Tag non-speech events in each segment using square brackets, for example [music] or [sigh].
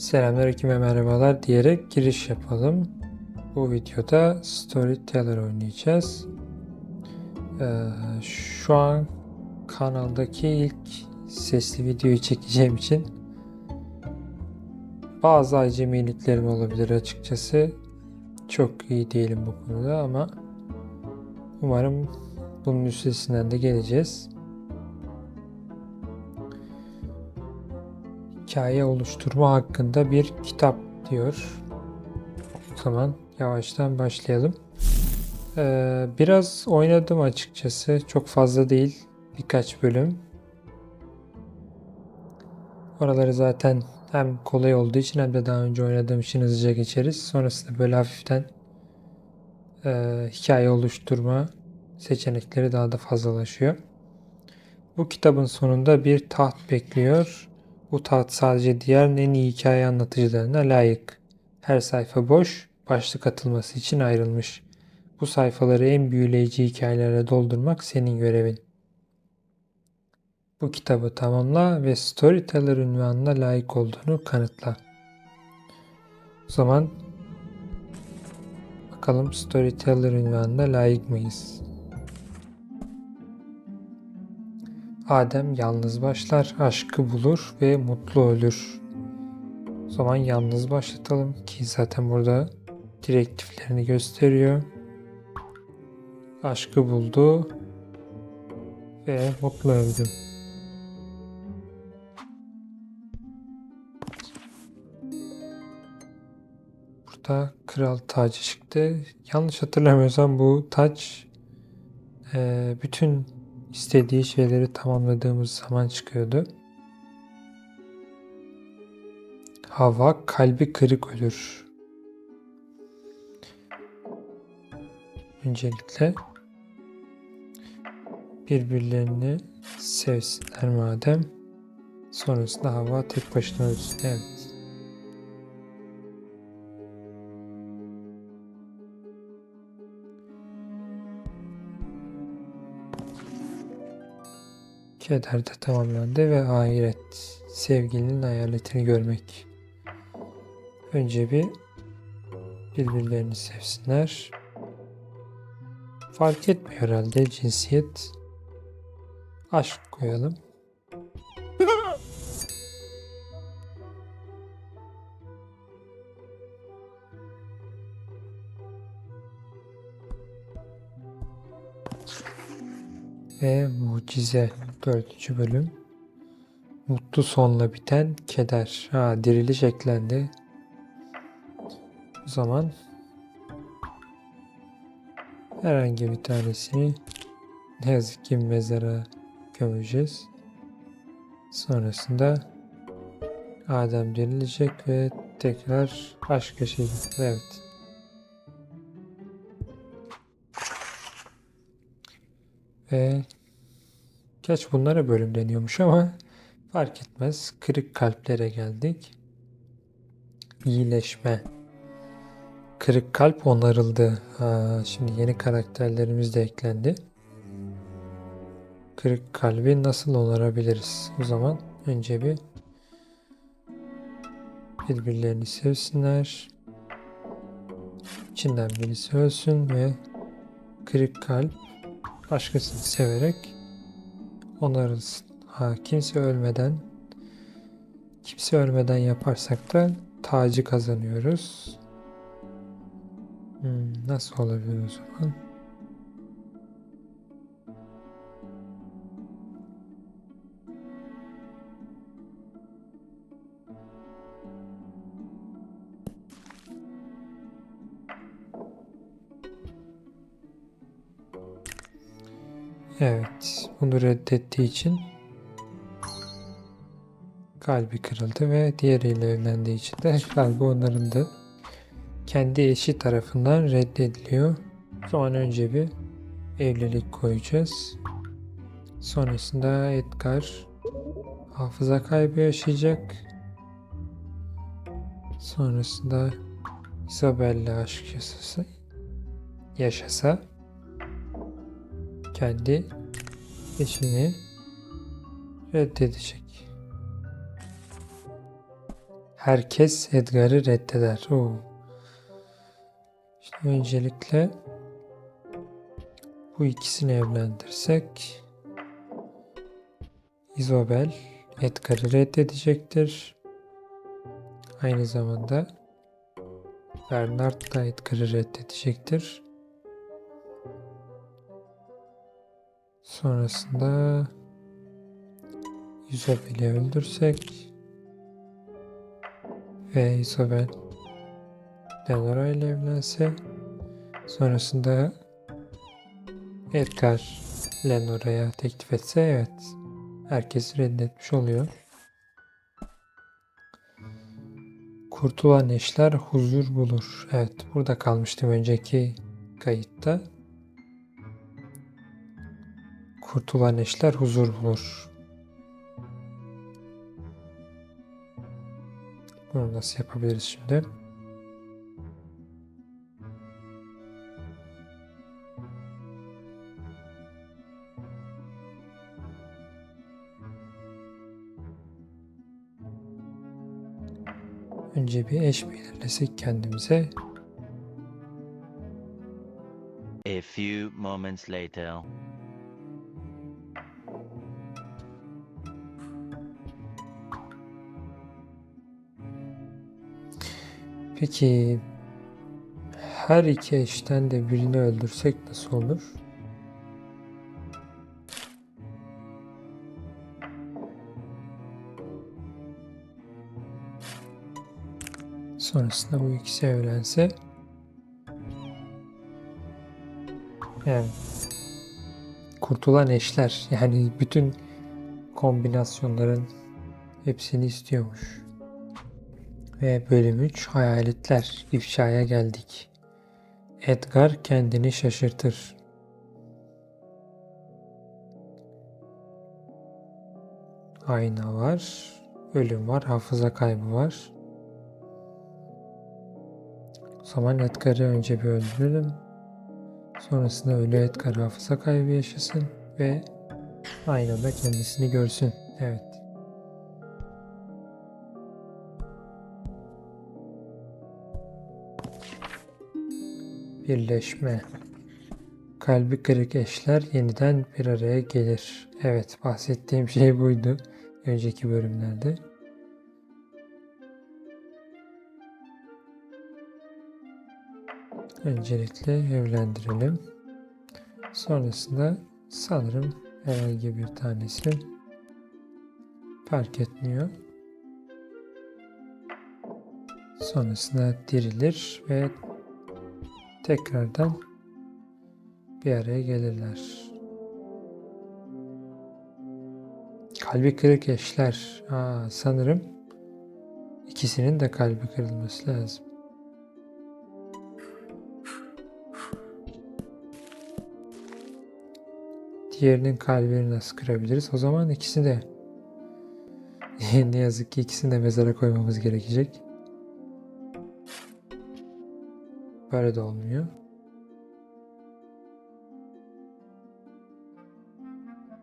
Selamünaleyküm ve merhabalar diyerek giriş yapalım. Bu videoda Storyteller oynayacağız. Ee, şu an kanaldaki ilk sesli videoyu çekeceğim için bazı acemiliklerim olabilir açıkçası. Çok iyi değilim bu konuda ama umarım bunun üstesinden de geleceğiz. Hikaye oluşturma hakkında bir kitap diyor. O zaman yavaştan başlayalım. Ee, biraz oynadım açıkçası. Çok fazla değil. Birkaç bölüm. Oraları zaten hem kolay olduğu için hem de daha önce oynadığım için hızlıca geçeriz. Sonrasında böyle hafiften e, hikaye oluşturma seçenekleri daha da fazlalaşıyor. Bu kitabın sonunda bir taht bekliyor. Bu taht sadece diğer en iyi hikaye anlatıcılarına layık. Her sayfa boş, başlık atılması için ayrılmış. Bu sayfaları en büyüleyici hikayelerle doldurmak senin görevin. Bu kitabı tamamla ve Storyteller ünvanına layık olduğunu kanıtla. O zaman bakalım Storyteller ünvanına layık mıyız? Adem yalnız başlar, aşkı bulur ve mutlu ölür. O zaman yalnız başlatalım ki zaten burada direktiflerini gösteriyor. Aşkı buldu ve mutlu öldü. Burada kral tacı çıktı. Yanlış hatırlamıyorsam bu taç bütün istediği şeyleri tamamladığımız zaman çıkıyordu. Hava kalbi kırık ölür. Öncelikle birbirlerini sevsinler madem. Sonrasında hava tek başına ölsün. Evet. Keder de tamamlandı ve ahiret sevgilinin hayaletini görmek. Önce bir birbirlerini sevsinler. Fark etmiyor herhalde cinsiyet. Aşk koyalım. Ve mucize dördüncü bölüm. Mutlu sonla biten keder. Ha diriliş eklendi. O zaman herhangi bir tanesini ne yazık ki mezara gömeceğiz. Sonrasında Adem dirilecek ve tekrar aşk yaşayacak. Evet. Ve geç bunlara bölüm deniyormuş ama fark etmez. Kırık kalplere geldik. İyileşme. Kırık kalp onarıldı. Ha, şimdi yeni karakterlerimiz de eklendi. Kırık kalbi nasıl onarabiliriz? O zaman önce bir birbirlerini sevsinler. İçinden birisi ölsün ve kırık kalp başkasını severek onarılsın. Ha, kimse ölmeden kimse ölmeden yaparsak da tacı kazanıyoruz. Hmm, nasıl olabilir o zaman? Evet, bunu reddettiği için kalbi kırıldı ve diğeriyle evlendiği için de [laughs] kalbi onarıldı. Kendi eşi tarafından reddediliyor. Zaman önce bir evlilik koyacağız. Sonrasında Edgar hafıza kaybı yaşayacak. Sonrasında Isabella aşk yaşasa, yaşasa kendi eşini reddedecek. Herkes Edgar'ı reddeder. Oo. Şimdi öncelikle bu ikisini evlendirsek Isabel Edgar'ı reddedecektir. Aynı zamanda Bernard da Edgar'ı reddedecektir. Sonrasında Isabel'i öldürsek ve Isabel Lenora ile evlense sonrasında Edgar Lenora'ya teklif etse evet herkesi reddetmiş oluyor. Kurtulan eşler huzur bulur. Evet burada kalmıştım önceki kayıtta. Kurtulan eşler huzur bulur. Bunu nasıl yapabiliriz şimdi? Önce bir eş belirlesek kendimize. A few moments later. Peki her iki eşten de birini öldürsek nasıl olur? Sonrasında bu ikisi evlense yani kurtulan eşler yani bütün kombinasyonların hepsini istiyormuş. Ve bölüm 3 Hayaletler ifşaya geldik. Edgar kendini şaşırtır. Ayna var, ölüm var, hafıza kaybı var. O zaman Edgar'ı önce bir öldürelim. Sonrasında ölü Edgar hafıza kaybı yaşasın ve aynada kendisini görsün. Evet. Birleşme. Kalbi kırık eşler yeniden bir araya gelir. Evet, bahsettiğim şey buydu önceki bölümlerde. Öncelikle evlendirelim. Sonrasında sanırım herhangi bir tanesi fark etmiyor. Sonrasında dirilir ve tekrardan bir araya gelirler. Kalbi kırık eşler. Aa, sanırım ikisinin de kalbi kırılması lazım. Diğerinin kalbini nasıl kırabiliriz? O zaman ikisini de [laughs] ne yazık ki ikisini de mezara koymamız gerekecek. Böyle de olmuyor.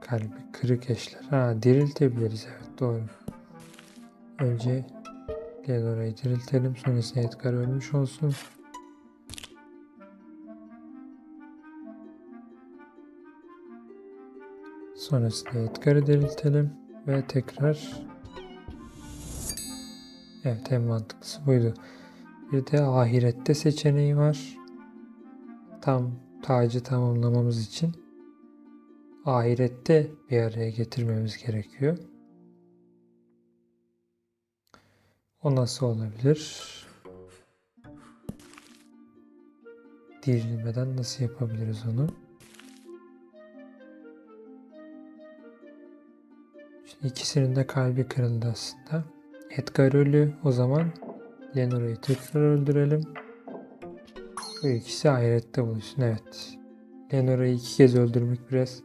Kalbi kırık eşler. Ha diriltebiliriz evet doğru. Önce Leonora'yı diriltelim. Sonrasında Edgar ölmüş olsun. Sonrasında Edgar'ı diriltelim. Ve tekrar Evet en mantıklısı buydu. Bir de ahirette seçeneği var. Tam tacı tamamlamamız için ahirette bir araya getirmemiz gerekiyor. O nasıl olabilir? Dirilmeden nasıl yapabiliriz onu? Şimdi ikisinin de kalbi kırıldı aslında. Edgar ölü. O zaman Lenora'yı tekrar öldürelim. Bu ikisi ahirette buluşsun. Evet. Lenora'yı iki kez öldürmek biraz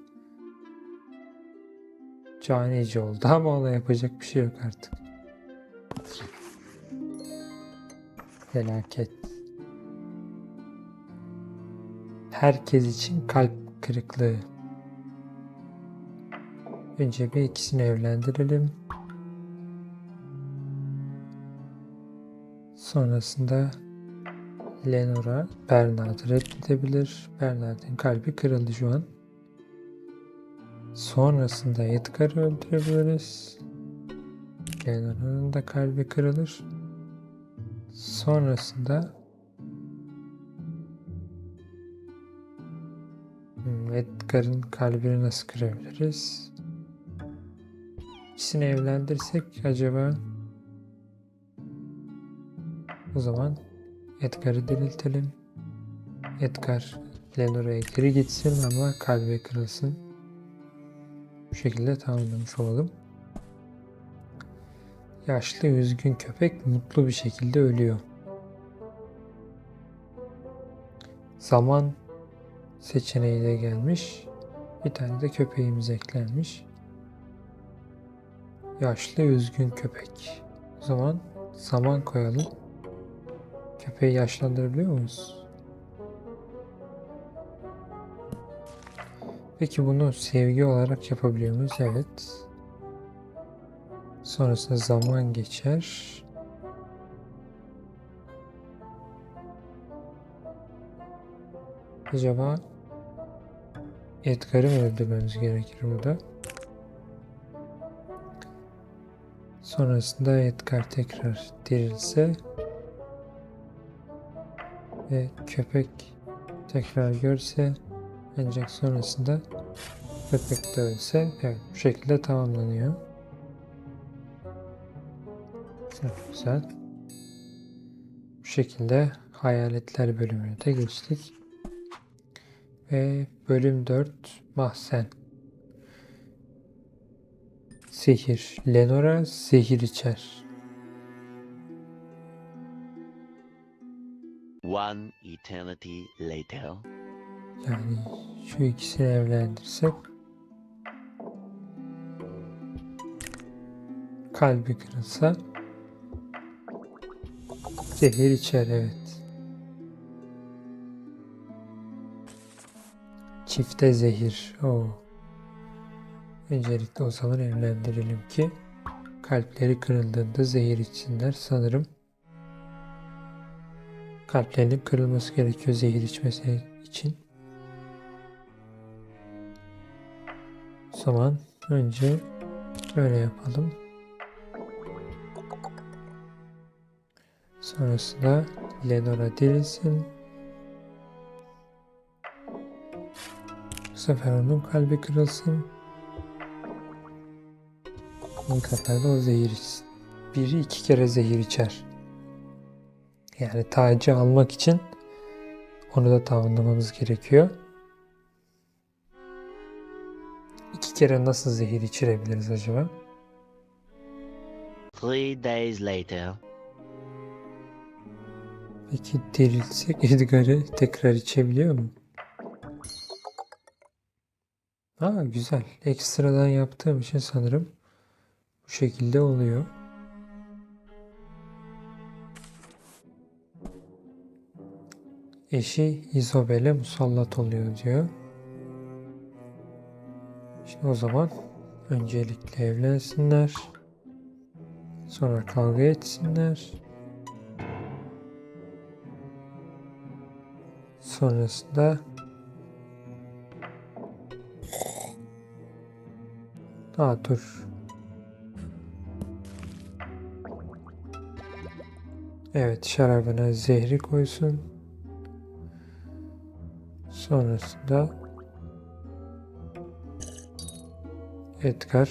canice oldu ama ona yapacak bir şey yok artık. Felaket. Herkes için kalp kırıklığı. Önce bir ikisini evlendirelim. Sonrasında Lenora Bernard'ı reddedebilir. Bernard'ın kalbi kırıldı şu an. Sonrasında Edgar'ı öldürebiliriz. Lenora'nın da kalbi kırılır. Sonrasında Hmm, Edgar'ın kalbini nasıl kırabiliriz? İkisini evlendirsek acaba o zaman Edgar'ı diriltelim. Edgar Lenora'ya geri gitsin ama kalbi kırılsın. Bu şekilde tamamlamış olalım. Yaşlı üzgün köpek mutlu bir şekilde ölüyor. Zaman seçeneği de gelmiş. Bir tane de köpeğimiz eklenmiş. Yaşlı üzgün köpek. O zaman zaman koyalım. Köpeği yaşlandırabiliyor muyuz? Peki bunu sevgi olarak yapabiliyor muyuz? Evet. Sonrasında zaman geçer. Acaba Edgar'ı mı öldürmemiz gerekir burada? Sonrasında Edgar tekrar dirilse ve köpek tekrar görse ancak sonrasında köpek de ölse evet bu şekilde tamamlanıyor. Çok güzel. Bu şekilde hayaletler bölümüne de geçtik. Ve bölüm 4 Mahzen. Zehir. Lenora zehir içer. One eternity later. Yani şu ikisini evlendirsek kalbi kırılsa zehir içer evet. Çifte zehir. O. Öncelikle o zaman evlendirelim ki kalpleri kırıldığında zehir içsinler sanırım. Kalplerinin kırılması gerekiyor zehir içmesi için. O zaman önce öyle yapalım. Sonrasında Lenora dirilsin. Bu sefer onun kalbi kırılsın. Bu sefer de o zehir içsin. Biri iki kere zehir içer. Yani tacı almak için onu da tamamlamamız gerekiyor. İki kere nasıl zehir içirebiliriz acaba? Three days later. Peki dirilsek [laughs] Edgar'ı tekrar içebiliyor mu? Aa güzel. Ekstradan yaptığım için sanırım bu şekilde oluyor. Eşi Isabel'e musallat oluyor diyor. Şimdi o zaman öncelikle evlensinler. Sonra kavga etsinler. Sonrasında Aa dur. Evet şarabına zehri koysun. Sonrasında Edgar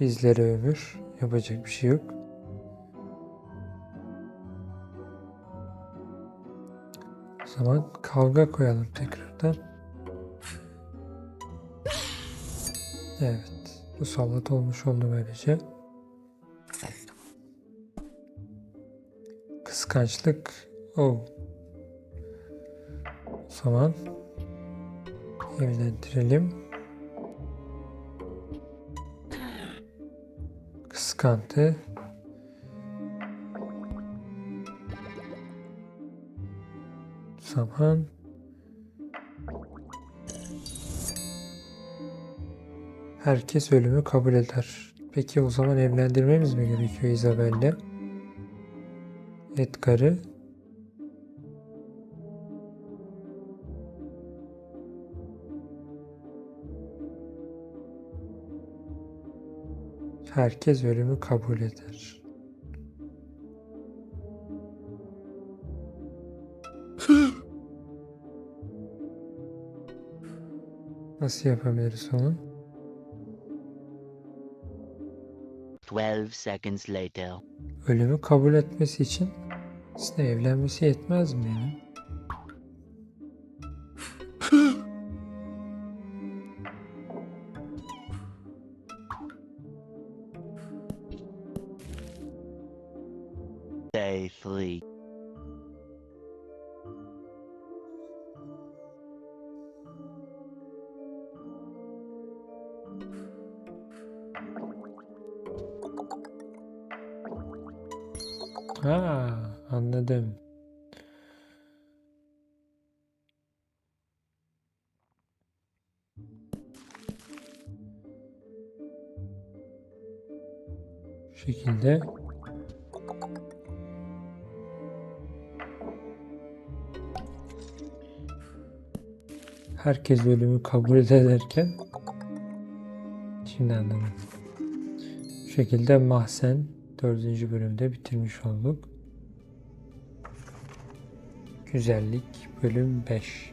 bizlere ömür. Yapacak bir şey yok. O zaman kavga koyalım tekrardan. Evet. Bu sallat olmuş oldu böylece. Kıskançlık. Oh. Zaman evlendirelim. Kıskandı. Zaman herkes ölümü kabul eder. Peki o zaman evlendirmemiz mi gerekiyor Isabel'le? Edgar'ı Herkes ölümü kabul eder. [laughs] Nasıl yapabiliriz onu? 12 seconds later. Ölümü kabul etmesi için aslında evlenmesi yetmez mi ya? Ha, anladım. Bu şekilde herkes ölümü kabul ederken şimdi anladım. Bu şekilde Mahsen 4. bölümde bitirmiş olduk. Güzellik bölüm 5.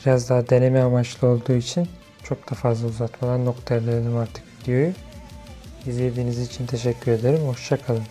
Biraz daha deneme amaçlı olduğu için çok da fazla uzatmadan noktaladım artık videoyu. İzlediğiniz için teşekkür ederim. Hoşçakalın.